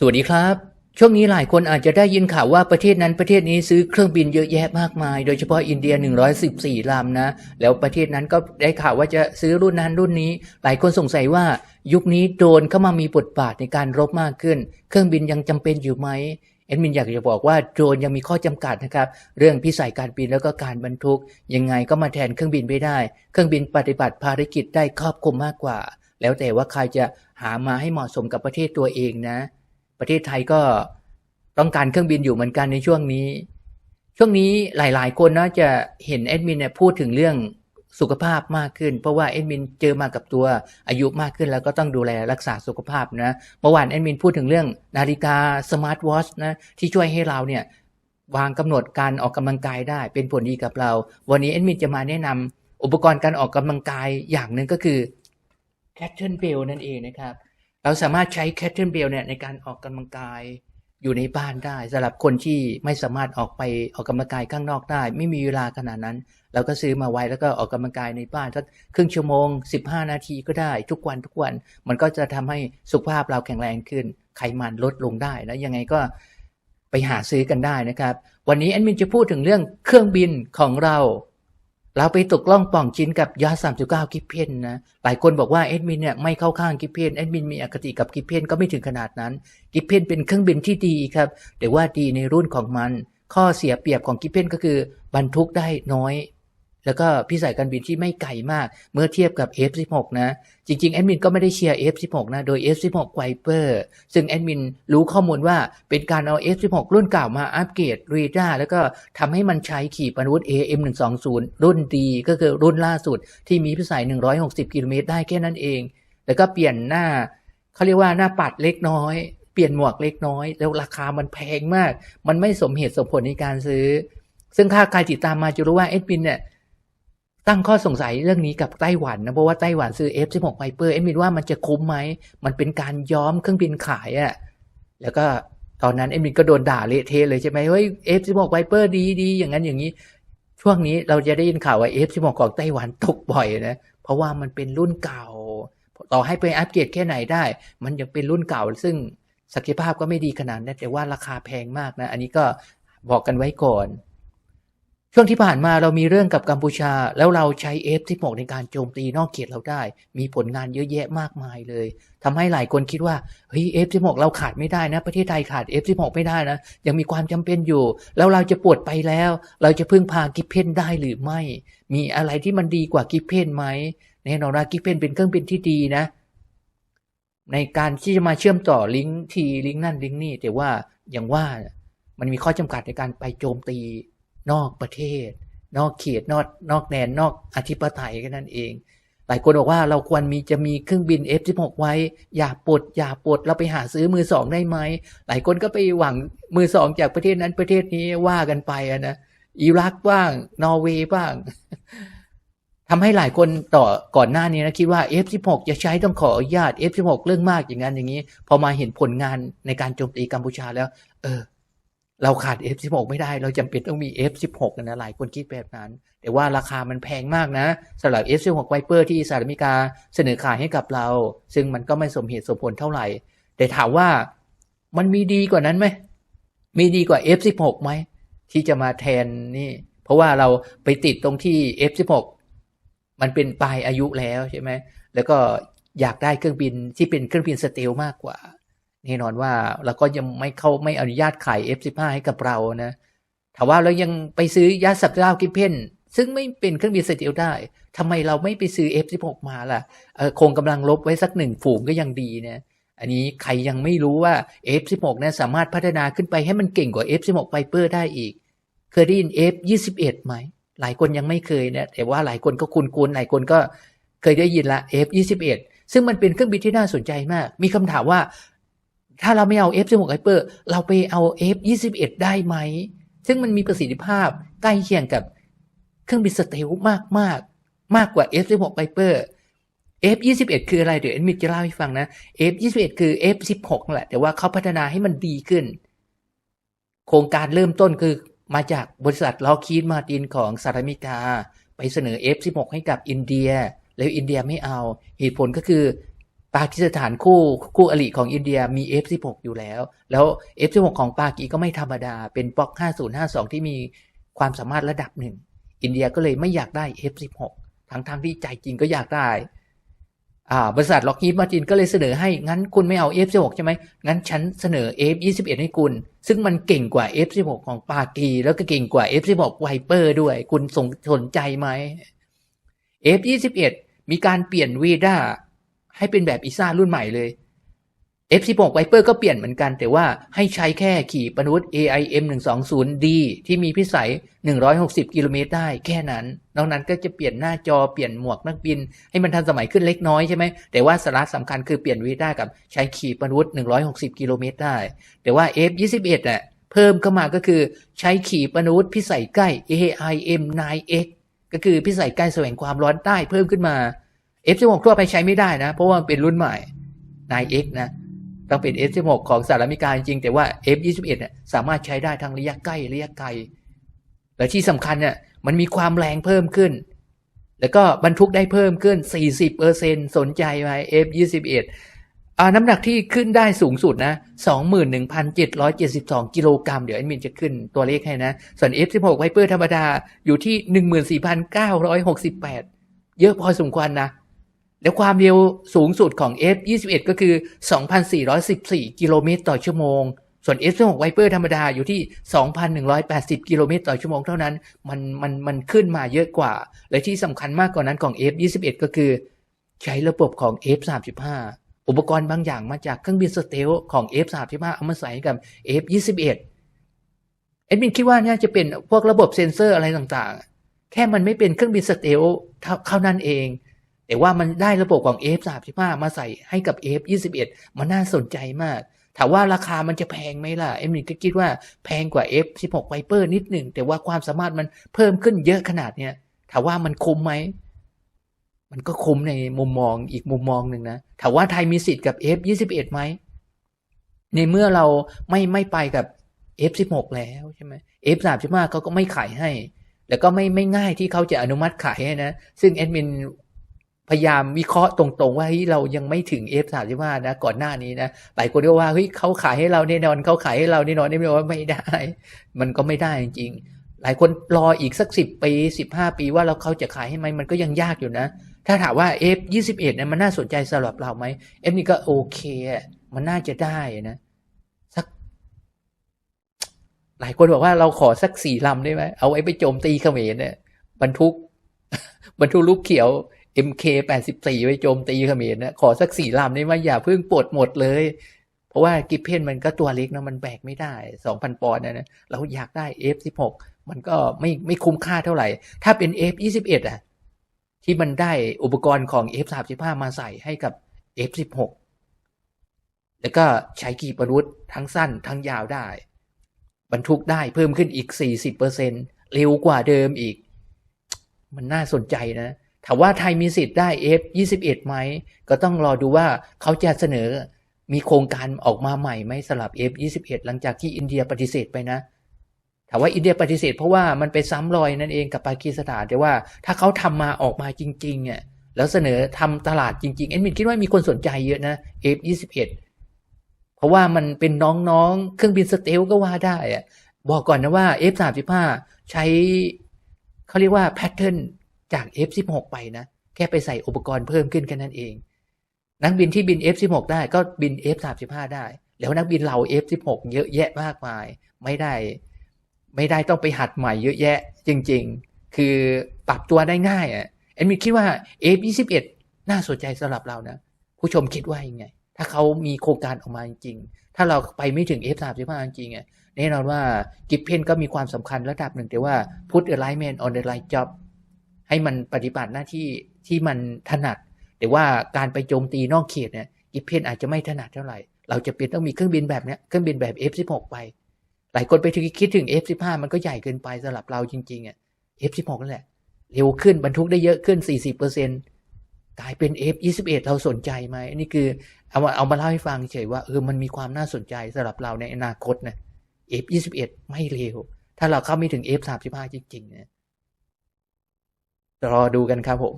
สวัสดีครับ ช่วงนี้หลายคนอาจจะได้ยินข่าวว่าประเทศนั้นประเทศนี้ซื้อเครื่องบินเยอะแยะมากมาย โดยเฉพาะอินเดีย 114 ลำนะ แล้วประเทศนั้นก็ได้ข่าวว่าจะซื้อรุ่นนั้นรุ่นนี้ หลายคนสงสัยว่ายุคนี้โดรนเข้ามามีบทบาทในการรบมากขึ้น เครื่องบินยังจำเป็นอยู่ไหมเอ็ดมินอยากจะบอกว่าโดรนยังมีข้อจำกัดนะครับ เรื่องพิสัยการบินแล้วก็การบรรทุก ยังไงก็มาแทนเครื่องบินไม่ได้ เครื่องบินปฏิบัติภารกิจได้ครอบคลุมมากกว่า แล้วแต่ว่าใครจะหามาให้เหมาะสมกับประเทศตัวเองนะ ประเทศไทยก็ต้องการเครื่องบินอยู่เหมือนกันในช่วงนี้ ช่วงนี้หลาย ๆ คนนะจะเห็นแอดมินเนี่ยพูดถึงเรื่องสุขภาพมากขึ้น เพราะว่าแอดมินเจอมากับตัวอายุมากขึ้นแล้วก็ต้องดูแลรักษาสุขภาพนะเมื่อวานแอดมินพูดถึงเรื่องนาฬิกาสมาร์ทวอชนะที่ช่วยให้เราเนี่ยวางกำหนดการออกกำลังกายได้เป็นผลดีกับเรา วันนี้แอดมินจะมาแนะนำอุปกรณ์การออกกำลังกายอย่างหนึ่งก็คือ c a t t l e Bell นั่นเองนะครับ เราสามารถใช้ c a t t l e Bell เนี่ยในการออกกำลังกายอยู่ในบ้านได้สำหรับคนที่ไม่สามารถออกไปออกกำลังกายข้างนอกได้ ไม่มีเวลาขนาดนั้น เราก็ซื้อมาไว้แล้วก็ออกกำลังกายในบ้านสักครึ่งชั่วโมง 15 นาทีก็ได้ทุกวันทุกวัน มันก็จะทำให้สุขภาพเราแข็งแรงขึ้น ไขมันลดลงได้แล้วยังไงก็ไปหาซื้อกันได้นะครับ วันนี้แอดมินจะพูดถึงเรื่องเครื่องบินของเรา เราไปตกล่องป่องชิ้นกับยา39กิบเพนนะหลายคนบอกว่าเอ็ดมินเนี่ยไม่เข้าข้างกิเพนเอ็ดมินมีอคติกับกิเพนก็ไม่ถึงขนาดนั้น กิเพนเป็นเครื่องบินที่ดีครับแต่ว่าดีในรุ่นของมัน ข้อเสียเปรียบของกิเพนก็คือบรรทุกได้น้อย แล้วก็พิสัยการบินที่ไม่ไกลมาก เมื่อเทียบกับ F16 นะ จริงๆ แอดมินก็ไม่ได้เชียร์ F16 นะ โดย F16 Viper ซึ่งแอดมินรู้ข้อมูลว่าเป็นการเอา F16 รุ่นเก่ามาอัปเกรดเรดาร์แล้วก็ทำให้มันใช้ขีปนาวุธ AM120 รุ่นดีก็คือรุ่นล่าสุดที่มีพิสัย 160 กิโลเมตรได้แค่นั้นเอง แล้วก็เปลี่ยนหน้าเขาเรียกว่าหน้าปัดเล็กน้อยเปลี่ยนหมวกเล็กน้อย แล้วราคามันแพงมาก มันไม่สมเหตุสมผลในการซื้อ ซึ่งถ้าใครติดตามมาจะรู้ว่าเอ็ดมินเนี่ย ตั้งข้อสงสัยเรื่องนี้กับไต้หวันนะเพราะว่าไต้หวันซื้อ F16 Viper เอ็มมินว่ามันจะคุ้มไหม มันเป็นการย้อมเครื่องบินขายอะ่ะแล้วก็ตอนนั้นเอ็มมินก็โดนด่าเละเทะเลยใช่ไหมเฮ้ย F16 Viper ดีดีอย่างนั้นอย่างนี้ ช่วงนี้เราจะได้ยินข่าวว่า F16 ของไต้หวันตกบ่อยนะเพราะว่ามันเป็นรุ่นเก่าต่อให้ไปอัปเกรดแค่ไหนได้ มันยังเป็นรุ่นเก่า ซึ่งศักยภาพก็ไม่ดีขนาดนั้นแต่ว่าราคาแพงมากนะ อันนี้ก็บอกกันไว้ก่อน ช่วงที่ผ่านมาเรามีเรื่องกับกัมพูชา แล้วเราใช้ F16 ในการโจมตีนอกเขตเราได้ มีผลงานเยอะแยะมากมายเลยทำให้หลายคนคิดว่าเฮ้ย F16 เราขาดไม่ได้นะ ประเทศไทยขาด F16 ไม่ได้นะ ยังมีความจำเป็นอยู่ แล้วเราจะปวดไปแล้ว เราจะพึ่งพากิฟเพนได้หรือไม่ มีอะไรที่มันดีกว่ากิฟเพนไหมแน่นอนว่ากิฟเพนเป็นเครื่องบินที่ดีนะ ในการที่จะมาเชื่อมต่อลิงก์ทีลิงก์นั่นลิงก์นี่แต่ว่าอย่างว่ามันมีข้อจำกัดในการไปโจมตี นอกประเทศ นอกเขตนอกนอกแดนนอกอธิปไตยแค่นั้นเอง หลายคนบอกว่าเราควรมีจะมีเครื่องบิน F16 ไว้ อย่าปลดอย่าปลดเราไปหาซื้อมือสองได้ไหม หลายคนก็ไปหวังมือสองจากประเทศนั้นประเทศนี้ว่ากันไปะนะอิรักบ้าง นอร์เวย์บ้างทำให้หลายคนต่อก่อนหน้านี้นะคิดว่า F16 จะใช้ต้องขออนุญาต F16 เรื่องมากอย่างนั้นอย่างนี้ พอมาเห็นผลงานในการโจมตีกัมพูชาแล้ว เออ เราขาด F16 ไม่ได้ เราจำเป็นต้องมี F16 นะหลายคนคิดแบบนั้น แต่ว่าราคามันแพงมากนะสำหรับ F16 Viper ที่สหรัฐอเมริกาเสนอขายให้กับเรา ซึ่งมันก็ไม่สมเหตุสมผลเท่าไหร่ แต่ถามว่ามันมีดีกว่านั้นไหม มีดีกว่า F16 ไหม ที่จะมาแทนนี่ เพราะว่าเราไปติดตรงที่ F16 มันเป็นปลายอายุแล้วใช่ไหมแล้วก็อยากได้เครื่องบินที่เป็นเครื่องบินสเตลมากกว่า แน่นอนว่าเราก็ยังไม่เข้าไม่อนุญาตขาย F15 ให้กับเรานะถามว่าเรายังไปซื้อยาสับเจ้ากิเพนซึ่งไม่เป็นเครื่องบินสเตลได้ทำไมเราไม่ไปซื้อ F16 มาล่ะเออคงกำลังลบไว้สักหนึ่งฝูงก็ยังดีนะอันนี้ใครยังไม่รู้ว่า F16 เนี่ยสามารถพัฒนาขึ้นไปให้มันเก่งกว่า F16 Viper ได้อีก เคยได้ยิน F21 ไหม หลายคนยังไม่เคยเนี่ยแต่ว่าหลายคนก็คุ้นๆหลายคนก็เคยได้ยินละ F21 ซึ่งมันเป็นเครื่องบินที่น่าสนใจมาก มีคำถามว่า ถ้าเราไม่เอา F16 Viper เราไปเอา F21 ได้ไหม ซึ่งมันมีประสิทธิภาพใกล้เคียงกับเครื่องบินสเตลมากมากมากกว่า F16 Viper F21 คืออะไร เดี๋ยวเอ็นมิดจะเล่าให้ฟังนะ F21 คือ F16 แหละ แต่ว่าเขาพัฒนาให้มันดีขึ้น โครงการเริ่มต้นคือมาจากบริษัทลอคีดมาตินของสหรัฐอเมริกา ไปเสนอ F16 ให้กับอินเดีย แล้วอินเดียไม่เอา เหตุผลก็คือ ปากีสถานคู่คู่อริของอินเดียมี F16 อยู่แล้ว แล้ว F16 ของปากีก็ไม่ธรรมดา เป็นบล็อก 5052 ที่มีความสามารถระดับหนึ่ง อินเดียก็เลยไม่อยากได้ F16 ทั้งๆทที่ใจจริงก็อยากได้อ่าบริษัทล็อกฮีดมาร์ตินก็เลยเสนอให้ งั้นคุณไม่เอา F16 ใช่ไหม งั้นฉันเสนอ F21 ให้คุณ ซึ่งมันเก่งกว่า F16 ของปากีแล้วก็เก่งกว่า F16 ไวเปอร์ด้วย คุณสนสนใจไหม F21 มีการเปลี่ยนวีด้า ให้เป็นแบบอีซ่ารุ่นใหม่เลย F16 Viper ก็เปลี่ยนเหมือนกัน แต่ว่าให้ใช้แค่ขี่ปนาวุธ AIM 120D ที่มีพิสัย 160 กิโลเมตรได้แค่นั้น นอกนั้นก็จะเปลี่ยนหน้าจอเปลี่ยนหมวกนักบิน ให้มันทันสมัยขึ้นเล็กน้อยใช่ไหม แต่ว่าสาระสำคัญคือเปลี่ยนวีด้ากับใช้ขี่ปนาวุธ160 กิโลเมตรได้ แต่ว่า F21 น่ะเพิ่มเข้ามาก็คือใช้ขี่ปนาวุธพิสัยใกล้ AIM 9X ก็คือพิสัยใกล้แสวงความร้อนใต้เพิ่มขึ้นมา F16 ทั่วไปใช้ไม่ได้นะ เพราะว่ามันเป็นรุ่นใหม่ 9X นะต้องเป็น F16 ของสหรัฐอเมริกาจริง แต่ว่า F21 เนี่ยสามารถใช้ได้ทั้งระยะใกล้ระยะไกล และที่สำคัญเนี่ยมันมีความแรงเพิ่มขึ้น แล้วก็บรรทุกได้เพิ่มขึ้น 40%สนใจไหม F21 อาน้ำหนักที่ขึ้นได้สูงสุดนะ 21,772 กิโลกรัม เดี๋ยวแอดมินจะขึ้นตัวเลขให้นะ ส่วน F16 Viper ธรรมดาอยู่ที่ 14,968 เยอะพอสมควรนะ แล้วความเร็วสูงสุดของ F21 ก็คือ 2,414 กิโลเมตรต่อชั่วโมง ส่วน F16 Viper ธรรมดาอยู่ที่ 2,180 กิโลเมตรต่อชั่วโมงเท่านั้น มันมันมันขึ้นมาเยอะกว่า และที่สำคัญมากกว่านั้นของ F21 ก็คือ ใช้ระบบของ F35 อุปกรณ์บางอย่างมาจากเครื่องบินสเตลของ F35 เอามาใส่กับ F21 เอ็ดมินคิดว่าน่าจะเป็นพวกระบบเซ็นเซอร์อะไรต่างๆ แค่มันไม่เป็นเครื่องบินสเตลเท่านั้นเอง แต่ว่ามันได้ระบบของ F35 มาใส่ให้กับ F21 มันน่าสนใจมาก ถามว่าราคามันจะแพงไหมล่ะ เอ็มนิก็คิดว่าแพงกว่า F16 Viper นิดหนึ่ง แต่ว่าความสามารถมันเพิ่มขึ้นเยอะขนาดเนี้ยถามว่ามันคุ้มไหม มันก็คุ้มในมุมมองอีกมุมมองหนึ่งนะ ถามว่าไทยมีสิทธิ์กับ F21 ไหม ในเมื่อเราไม่ไม่ไปกับ F16 แล้วใช่ไหม F35 เขาก็ไม่ขายให้ แล้วก็ไม่ไม่ง่ายที่เขาจะอนุมัติขายให้นะ ซึ่งแอดมิน พยายามวิเคราะห์ตรงๆ ว่าเฮ้ยเรายังไม่ถึง F35 นะ ก่อนหน้านี้นะหลายคนก็ว่าเฮ้ยเขาขายให้เราแน่นอนเขาขายให้เราแน่นอนไม่ว่าไม่ได้ มันก็ไม่ได้จริงๆ หลายคนรออีกสักสิบปีสิบห้าปีว่าเราเขาจะขายให้ไหมมันก็ยังยากอยู่นะ ถ้าถามว่า F21 เอ็ดเนี่ยมันน่าสนใจสำหรับเราไหม F นี่ก็โอเคมันน่าจะได้นะสัก หลายคนบอกว่าเราขอสักสี่ลำได้ไหมเอาไว้ไปโจมตีเขมรเนี่ยบรรทุกบรรทุกลูกเขียว MK แปดสิบสี่ไว้โจมตีเขมรนะขอสักสี่ลำได้ไหมอย่าเพิ่งปลดหมดเลย เพราะว่ากิฟเพนมันก็ตัวเล็กนะมันแบกไม่ได้สองพันปอนด์นะนะเราอยากได้ F16 มันก็ไม่ไม่คุ้มค่าเท่าไหร่ ถ้าเป็น F21 อะที่มันได้อุปกรณ์ของ F35 มาใส่ให้กับ F16 แล้วก็ใช้ขีปนาวุธทั้งสั้นทั้งยาวได้ บรรทุกได้เพิ่มขึ้นอีก 40%เร็วกว่าเดิมอีก มันน่าสนใจนะ ถามว่าไทยมีสิทธิ์ได้ F21 ไหม ก็ต้องรอดูว่าเขาจะเสนอมีโครงการออกมาใหม่ไหมสำหรับ F21 หลังจากที่อินเดียปฏิเสธไปนะถามว่าอินเดียปฏิเสธเพราะว่ามันไปซ้ำรอยนั่นเองกับปากีสถานแต่ว่าถ้าเขาทำมาออกมาจริงๆอะแล้วเสนอทำตลาดจริงๆ เอ็นมินคิดว่ามีคนสนใจเยอะนะ F21 เพราะว่ามันเป็นน้องๆ เครื่องบินสเตลก็ว่าได้อะบอกก่อนนะว่า F35 ใช้เขาเรียกว่าแพทเทิร์น จาก F16 ไปนะ แค่ไปใส่อุปกรณ์เพิ่มขึ้นแค่นั้นเอง นักบินที่บิน F16 ได้ก็บิน F35 ได้ แล้วนักบินเรา F16 เยอะแยะมากมาย ไม่ได้ ไม่ได้ต้องไปหัดใหม่เยอะแยะ จริง ๆ คือปรับตัวได้ง่ายอะแอนมินคิดว่า F21 น่าสนใจสำหรับเรานะ ผู้ชมคิดว่ายังไง ถ้าเขามีโครงการออกมาจริง ถ้าเราไปไม่ถึง F35 จริงอะแน่นอนว่ากิฟเพนก็มีความสำคัญระดับหนึ่งแต่ว่า put a right man on the right job ให้มันปฏิบัติหน้าที่ที่มันถนัด แต่ว่าการไปโจมตีนอกเขตเนี่ยกิเพนอาจจะไม่ถนัดเท่าไหร่ เราจะเป็นต้องมีเครื่องบินแบบเนี้ยเครื่องบินแบบ F16 ไป หลายคนไปถึงคิดถึง F15 มันก็ใหญ่เกินไปสำหรับเราจริงๆอะ F16 นั่นแหละ เร็วขึ้นบรรทุกได้เยอะขึ้น 40%กลายเป็น F21 เราสนใจไหมนี่คือเอามาเอามาเล่าให้ฟังเฉยว่าเออมันมีความน่าสนใจสำหรับเราในอนาคตนะ F21 ไม่เร็ว ถ้าเราเข้าไม่ถึง F35 จริงๆเนี่ย รอดูกันครับผม